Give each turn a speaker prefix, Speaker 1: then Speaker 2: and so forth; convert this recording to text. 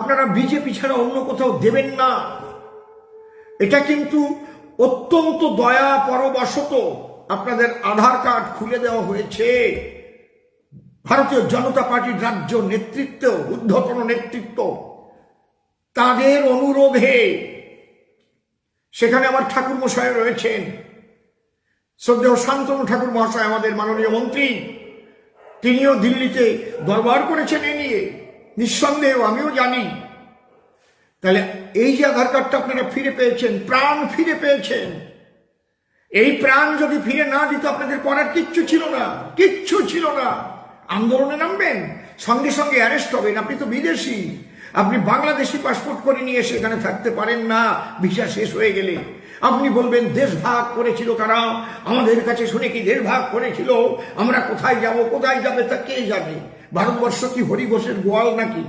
Speaker 1: আপনারা বিজেপি ছাড়া অন্য কোথাও দেবেন না। এটা কিন্তু অত্যন্ত দয়া পরবশত আপনাদের আধার কার্ড খুলে দেওয়া হয়েছে। ভারতীয় জনতা পার্টির রাজ্য নেতৃত্ব ঊর্ধ্বতন নেতৃত্ব, তাদের অনুরোধে সেখানে আমার ঠাকুর মশাই রয়েছেন। শ্রদ্ধেয় শান্তনু ঠাকুর মহাশয়, আমাদের মাননীয় মন্ত্রী, তিনিও দিল্লিতে দরবার করেছেন এ নিয়ে। নিঃসন্দেহ, আমিও জানি। তাহলে এই যে আধার কার্ডটা আপনারা ফিরে পেয়েছেন, প্রাণ ফিরে পেয়েছেন। এই প্রাণ যদি ফিরে না দিত, আপনাদের করার কিচ্ছু ছিল না, কিচ্ছু ছিল না। আন্দোলনে নামবেন, সঙ্গে সঙ্গে অ্যারেস্ট হবেন। আপনি তো বিদেশি। আপনি বাংলাদেশি পাসপোর্ট করে নিয়ে সেখানে থাকতে পারেন না, ভিসা শেষ হয়ে গেলে। আপনি বলবেন, দেশ ভাগ করেছিল কারা? আমাদের কাছে শুনে কি দেশ ভাগ করেছিল? আমরা কোথায় যাব, কোথায় যাবে, তা কে জানে? ভারতবর্ষ কি হরিঘোষের গোয়াল নাকি?